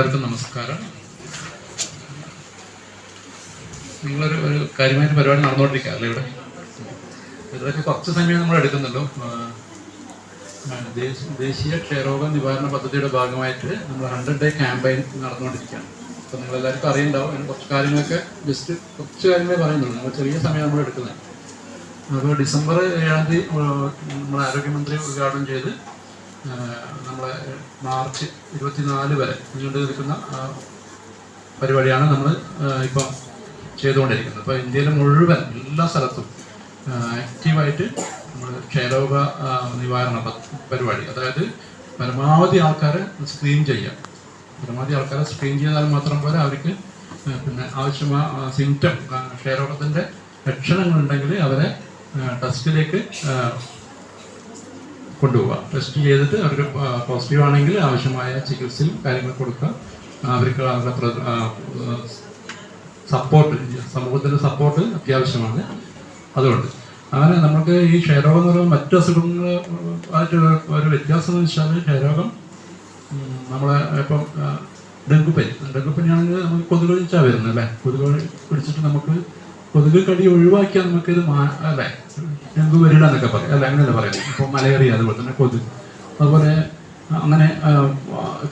എല്ലാവർക്കും നമസ്കാരം. നിങ്ങളൊരു ഒരു കാര്യമായിട്ട് പരിപാടി നടന്നുകൊണ്ടിരിക്കുകയല്ലേ ഇവിടെ? ഇതൊക്കെ കുറച്ച് സമയം നമ്മൾ ആ, ദേശീയ ക്ഷയരോഗ നിവാരണ പദ്ധതിയുടെ ഭാഗമായിട്ട് നമ്മൾ ഹൺഡ്രഡ് ഡേ ക്യാമ്പയിൻ നടന്നുകൊണ്ടിരിക്കുകയാണ്. അപ്പോൾ നിങ്ങൾ എല്ലാവർക്കും അറിയുണ്ടാവും. അതിന് കുറച്ച് കാര്യങ്ങളൊക്കെ ജസ്റ്റ് കുറച്ച് കാര്യങ്ങളെ പറയുന്നുള്ളൂ. നമ്മൾ ചെറിയ സമയം നമ്മൾ എടുക്കുന്നത്. അപ്പോൾ ഡിസംബർ ഏഴാം തീയതി നമ്മുടെ ആരോഗ്യമന്ത്രി ഉദ്ഘാടനം ചെയ്ത് നമ്മളെ മാർച്ച് ഇരുപത്തിനാല് വരെ നീണ്ടു നിൽക്കുന്ന പരിപാടിയാണ് നമ്മൾ ഇപ്പം ചെയ്തുകൊണ്ടിരിക്കുന്നത്. അപ്പോൾ ഇന്ത്യയിലെ മുഴുവൻ എല്ലാ സ്ഥലത്തും ആക്റ്റീവായിട്ട് നമ്മൾ ക്ഷയരോഗ നിവാരണ പരിപാടി. അതായത് പരമാവധി ആൾക്കാരെ സ്ക്രീൻ ചെയ്യാം. പരമാവധി ആൾക്കാരെ സ്ക്രീൻ ചെയ്താൽ മാത്രം പോലെ അവർക്ക് പിന്നെ ആവശ്യമായ സിംറ്റം ക്ഷയരോഗത്തിന്റെ ലക്ഷണങ്ങളുണ്ടെങ്കിൽ അവരെ ടെസ്റ്റിലേക്ക് കൊണ്ടുപോവുക. ടെസ്റ്റ് ചെയ്തിട്ട് അവർക്ക് പോസിറ്റീവ് ആണെങ്കിൽ ആവശ്യമായ ചികിത്സയും കാര്യങ്ങൾ കൊടുക്കുക. അവർക്ക് അവരുടെ സപ്പോർട്ട് സമൂഹത്തിന്റെ സപ്പോർട്ട് അത്യാവശ്യമാണ്. അതുകൊണ്ട് അങ്ങനെ നമുക്ക് ഈ ക്ഷയരോഗം എന്ന് പറയുമ്പോൾ മറ്റു അസുഖങ്ങൾ ആയിട്ട് ഒരു വ്യത്യാസം എന്ന് വെച്ചാൽ ക്ഷയരോഗം നമ്മളെ ഇപ്പം ഡെങ്കുപ്പനി. ഡെങ്കുപ്പനിയാണെങ്കിൽ നമുക്ക് കൊതുക് കഴിച്ചാൽ വരുന്നത് അല്ലേ? കൊതുക് പിടിച്ചിട്ട് നമുക്ക് കൊതുക് കടി ഒഴിവാക്കിയാൽ നമുക്കിത് മാ അല്ലേ? ഡെങ്കു വരിട എന്നൊക്കെ പറയും. അല്ല അങ്ങനെയല്ല പറയുന്നത്. ഇപ്പോൾ മലേറിയ അതുപോലെ തന്നെ കൊതുക്. അതുപോലെ അങ്ങനെ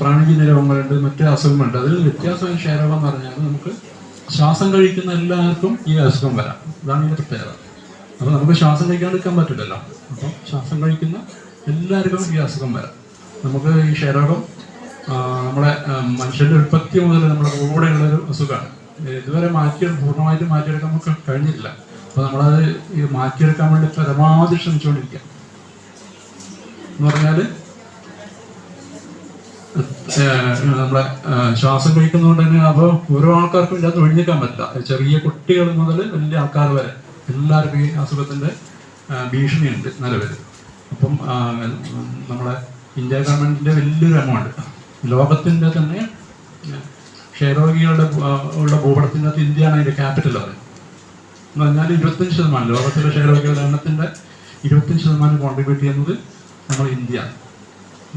പ്രാണിജന്യ രോഗങ്ങളുണ്ട് മറ്റ് അസുഖങ്ങളുണ്ട് അതിൽ വ്യത്യാസം ക്ഷയരോഗം എന്ന് പറഞ്ഞാൽ നമുക്ക് ശ്വാസം കഴിക്കുന്ന എല്ലാവർക്കും ഈ അസുഖം വരാം. ഇതാണ് ഇതിന്റെ പ്രത്യേകത. അപ്പോൾ നമുക്ക് ശ്വാസം കഴിക്കാണ്ടിരിക്കാൻ പറ്റില്ലല്ലോ. അപ്പം ശ്വാസം കഴിക്കുന്ന എല്ലാവർക്കും ഈ അസുഖം വരാം. നമുക്ക് ഈ ക്ഷയരോഗം നമ്മുടെ മനുഷ്യന്റെ ഉൽപ്പത്തി മുതൽ നമ്മുടെ കൂടെയുള്ളൊരു അസുഖമാണ്. ഇതുവരെ മാറ്റി പൂർണമായിട്ട് മാറ്റിയെടുക്കാൻ നമുക്ക് കഴിഞ്ഞിട്ടില്ല. അപ്പോൾ നമ്മളത് ഈ മാറ്റിയെടുക്കാൻ വേണ്ടി പരമാവധി ശ്രമിച്ചുകൊണ്ടിരിക്കുക. എന്ന് പറഞ്ഞാൽ നമ്മളെ ശ്വാസം കഴിക്കുന്നതുകൊണ്ട് തന്നെ അപ്പോൾ ഓരോ ആൾക്കാർക്കും ഇതിനകത്ത് ഒഴിഞ്ഞിക്കാൻ പറ്റില്ല. ചെറിയ കുട്ടികൾ മുതൽ വലിയ ആൾക്കാർ വരെ എല്ലാവർക്കും ഈ അസുഖത്തിന്റെ ആ, ഭീഷണിയുണ്ട് നിലവിൽ. അപ്പം നമ്മളെ ഇന്ത്യ ഗവൺമെന്റിന്റെ വലിയൊരു എമൗണ്ട് ലോകത്തിന്റെ തന്നെ ക്ഷയരോഗികളുടെ ഉള്ള ഭൂപടത്തിന്റെ അകത്ത് ഇന്ത്യയാണ് അതിന്റെ ക്യാപിറ്റൽ പറയുന്നത്. എന്ന് പറഞ്ഞാൽ ഇരുപത്തഞ്ച് ശതമാനം. ലോകത്തിലെ ക്ഷയരോഗികളുടെ എണ്ണത്തിന്റെ ഇരുപത്തഞ്ച് ശതമാനം കോൺട്രിബ്യൂട്ട് ചെയ്യുന്നത് നമ്മൾ ഇന്ത്യ.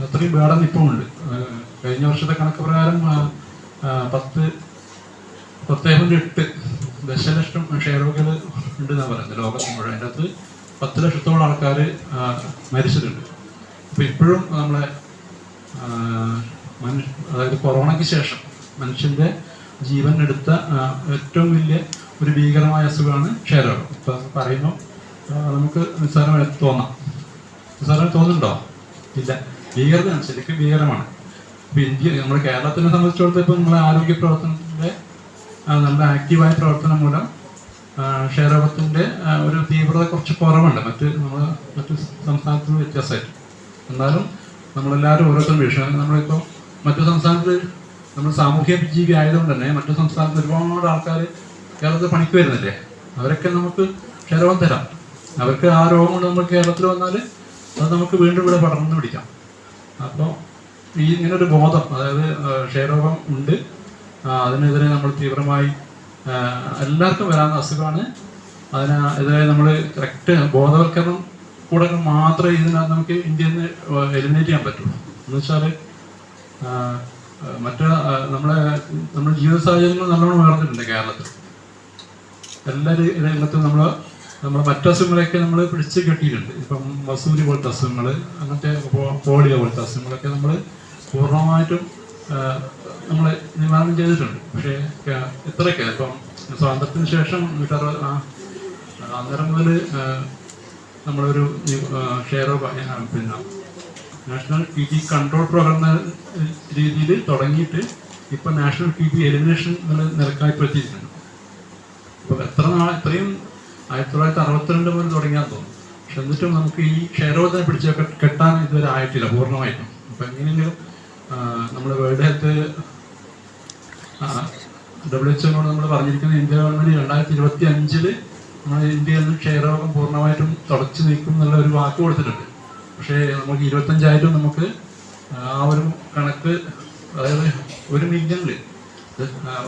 അത്രയും വേടം ഇപ്പം ഉണ്ട്. കഴിഞ്ഞ വർഷത്തെ കണക്ക് പ്രകാരം പത്ത് പത്തേ പോയിന്റ് എട്ട് ദശലക്ഷം ക്ഷയരോഗികൾ ഉണ്ടെന്നാണ് പറയുന്നത്. ലോകത്ത് മുഴുവൻ. അതിന്റെ അകത്ത് പത്ത് ലക്ഷത്തോളം ആൾക്കാർ മരിച്ചിട്ടുണ്ട്. അപ്പോൾ ഇപ്പോഴും നമ്മളെ മനുഷ്യ അതായത് കൊറോണയ്ക്ക് ശേഷം മനുഷ്യന്റെ ജീവൻ എടുത്ത ഏറ്റവും വലിയ ഒരു ഭീകരമായ അസുഖമാണ് ക്ഷയരോഗം. ഇപ്പം പറയുമ്പോൾ നമുക്ക് നിസ്സാരമായി തോന്നാം. നിസ്സാരമായി തോന്നുന്നുണ്ടോ? ഇല്ല. ഭീകരതയാണ് ശരിക്കും ഭീകരമാണ്. ഇപ്പം ഇന്ത്യ നമ്മുടെ കേരളത്തിനെ സംബന്ധിച്ചിടത്തോളം ഇപ്പം നമ്മുടെ ആരോഗ്യ പ്രവർത്തനത്തിന്റെ നമ്മുടെ ആക്റ്റീവായ പ്രവർത്തനം മൂലം ക്ഷയരോഗത്തിന്റെ ഒരു തീവ്രത കുറച്ച് കുറവുണ്ട്. മറ്റ് നമ്മൾ മറ്റു സംസ്ഥാനത്തിന് വ്യത്യാസമായിട്ട്. എന്നാലും നമ്മളെല്ലാവരും ഓരോരുത്തരും വീക്ഷണം. നമ്മളിപ്പോൾ മറ്റു സംസ്ഥാനത്ത് നമ്മൾ സാമൂഹ്യ ജീവി ആയതുകൊണ്ട് തന്നെ മറ്റു സംസ്ഥാനത്ത് ഒരുപാട് ആൾക്കാർ കേരളത്തിൽ പണിക്ക് വരുന്നില്ലേ? അവരൊക്കെ നമുക്ക് ക്ഷരവം തരാം. അവർക്ക് ആ രോഗം കൊണ്ട് നമ്മൾ കേരളത്തിൽ വന്നാൽ അത് നമുക്ക് വീണ്ടും ഇവിടെ പടർന്നു പിടിക്കാം. അപ്പോൾ ഈ ഇങ്ങനെ ഒരു ബോധം അതായത് ക്ഷയരോഗം ഉണ്ട്. അതിനെതിരെ നമ്മൾ തീവ്രമായി എല്ലാവർക്കും വരാവുന്ന അസുഖമാണ്. അതിനെതിരെ നമ്മൾ കറക്റ്റ് ബോധവൽക്കരണം കൂടെ മാത്രമേ ഇതിനകത്ത് നമുക്ക് ഇന്ത്യയിൽ നിന്ന് എലിമിനേറ്റ് ചെയ്യാൻ പറ്റുള്ളൂ എന്ന് വെച്ചാൽ മറ്റു നമ്മളെ നമ്മുടെ ജീവിത സാഹചര്യങ്ങൾ നല്ലോണം വളർന്നിട്ടുണ്ട് കേരളത്തിൽ. എല്ലാ രംഗത്തും നമ്മൾ നമ്മൾ മറ്റു അസുഖങ്ങളെയൊക്കെ നമ്മൾ പിടിച്ച് കെട്ടിയിട്ടുണ്ട്. ഇപ്പം മസൂരി പോലത്തെ അസുഖങ്ങൾ അങ്ങനത്തെ പോളിയോ പോലത്തെ അസുഖങ്ങളൊക്കെ നമ്മൾ പൂർണമായിട്ടും നമ്മൾ നിവാരണം ചെയ്തിട്ടുണ്ട്. പക്ഷേ ഇത്രയൊക്കെ ഇപ്പം സ്വാതന്ത്ര്യത്തിന് ശേഷം ആ, അന്നേരം മുതൽ നമ്മളൊരു ഷെയറോ പിന്നെ national P G control programme എന്ന രീതിയിൽ തുടങ്ങിയിട്ട് ഇപ്പം നാഷണൽ പി ജി എലിമിനേഷൻ നിലക്കായ്പ്പെടുത്തിയിട്ടുണ്ട് അപ്പോൾ എത്ര നാൾ ഇത്രയും ആയിരത്തി തൊള്ളായിരത്തി അറുപത്തിരണ്ട് മുതൽ തുടങ്ങിയാൽ തോന്നുന്നു. പക്ഷെ എന്നിട്ടും നമുക്ക് ഈ ക്ഷയരോഗത്തിനെ പിടിച്ച് കെട്ടാൻ ഇതുവരെ ആയിട്ടില്ല പൂർണമായിട്ടും. അപ്പം എങ്ങനെയെങ്കിലും നമ്മൾ വേൾഡ് ഹെൽത്ത് ഡബ്ല്യു എച്ച് ഒനോട് നമ്മൾ പറഞ്ഞിരിക്കുന്ന ഇന്ത്യ ഗവൺമെന്റ് രണ്ടായിരത്തി ഇരുപത്തി അഞ്ചിൽ നമ്മൾ ഇന്ത്യയിൽ നിന്ന് ക്ഷയരോഗം പൂർണമായിട്ടും തുടച്ചു നീക്കും എന്നുള്ള ഒരു വാക്ക് കൊടുത്തിട്ടുണ്ട്. പക്ഷേ നമുക്ക് ഇരുപത്തഞ്ചായിട്ടും നമുക്ക് ആ ഒരു കണക്ക് അതായത് ഒരു മില്യണിൽ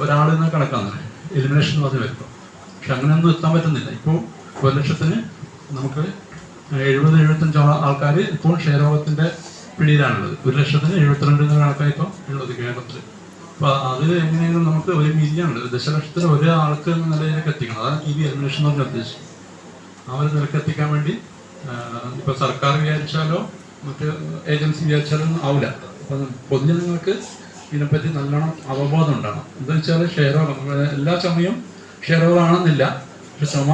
ഒരാൾ എന്ന കണക്കാണ്. എലിമിനേഷൻ എന്ന് പറഞ്ഞ് വരുമ്പോൾ പക്ഷെ അങ്ങനെയൊന്നും എത്താൻ പറ്റുന്നില്ല. ഇപ്പോൾ ഒരു ലക്ഷത്തിന് നമുക്ക് എഴുപത് എഴുപത്തഞ്ചോളം ആൾക്കാർ ഇപ്പോൾ ക്ഷയരോഗത്തിന്റെ പിടിയിലാണുള്ളത്. ഒരു ലക്ഷത്തിന് എഴുപത്തിരണ്ട് എന്ന കണക്കാണ് ഇപ്പോൾ ഉള്ളത് കേരളത്തിൽ അപ്പോൾ അത് എങ്ങനെയെങ്കിലും നമുക്ക് ഒരു മില്യൺ ദശലക്ഷത്തിന് ഒരാൾക്ക് എന്ന നിലയിലേക്ക് എത്തിക്കണം. അതാണ് വി എലിമിനേഷൻ എന്ന് ഉദ്ദേശിച്ചത്. ആ ഒരു നിലയ്ക്ക് എത്തിക്കാൻ വേണ്ടി ആ, ഇപ്പൊ സർക്കാർ വിചാരിച്ചാലോ മറ്റ് ഏജൻസി വിചാരിച്ചാലോ ആവില്ല അപ്പൊ പൊതുജനങ്ങൾക്ക് ഇതിനെപ്പറ്റി നല്ലോണം അവബോധം ഉണ്ടാകണം എന്താ വെച്ചാൽ ക്ഷയരോഗം എല്ലാ ചുമയും ക്ഷയരോഗമാണെന്നില്ല പക്ഷെ ചുമ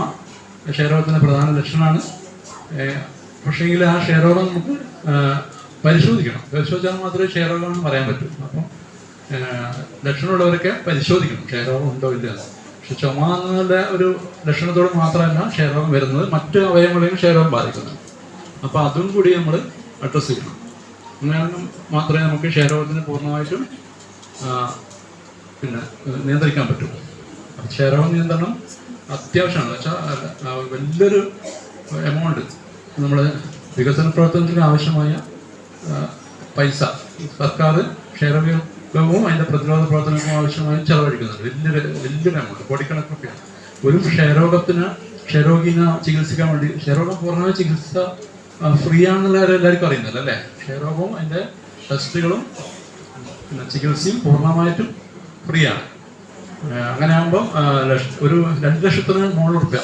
ക്ഷയരോഗത്തിന്റെ പ്രധാന ലക്ഷണമാണ്. പക്ഷേങ്കിൽ ആ ക്ഷയരോഗം നമുക്ക് പരിശോധിക്കണം. പരിശോധിച്ചാൽ മാത്രമേ ക്ഷയരോഗമാണെന്ന് പറയാൻ പറ്റൂ. അപ്പം ലക്ഷണമുള്ളവരൊക്കെ പരിശോധിക്കണം. ക്ഷയരോഗം ഉണ്ടോ ഇല്ല എന്ന്. പക്ഷെ ചുമ എന്നുള്ള ഒരു ലക്ഷണത്തോട് മാത്രമല്ല ക്ഷയരോഗം വരുന്നത്. മറ്റു അവയവങ്ങളെയും ക്ഷയരോഗം ബാധിക്കുന്നത് അപ്പോൾ അതും കൂടി നമ്മൾ അഡ്രസ്സ് ചെയ്യണം. അങ്ങനെയാണെങ്കിൽ മാത്രമേ നമുക്ക് ക്ഷയരോഗത്തിന് പൂർണമായിട്ടും പിന്നെ നിയന്ത്രിക്കാൻ പറ്റൂ. ക്ഷയരോഗ നിയന്ത്രണം അത്യാവശ്യമാണ്. വെച്ചാൽ വലിയൊരു എമൗണ്ട് നമ്മൾ വികസന പ്രവർത്തനത്തിന് ആവശ്യമായ പൈസ. സർക്കാർ ക്ഷയരോഗവും അതിന്റെ പ്രതിരോധ പ്രവർത്തനങ്ങൾക്കും ആവശ്യമായി ചെലവഴിക്കുന്നുണ്ട്. വലിയൊരു വലിയൊരു എമൗണ്ട് കോടിക്കണക്കൊക്കെയാണ് ഒരു ക്ഷയരോഗത്തിന് ക്ഷയരോഗിനെ ചികിത്സിക്കാൻ വേണ്ടി ക്ഷയരോഗം പൂർണമായ ചികിത്സ ഫ്രീ ആണെന്നുള്ള എല്ലാവർക്കും അറിയുന്നില്ല അല്ലേ? ക്ഷയരോഗവും അതിന്റെ ടെസ്റ്റുകളും പിന്നെ ചികിത്സയും പൂർണമായിട്ടും ഫ്രീ ആണ്. അങ്ങനെ ആകുമ്പോൾ ഒരു രണ്ട് ലക്ഷത്തിന് മുകളിൽ റുപ്യ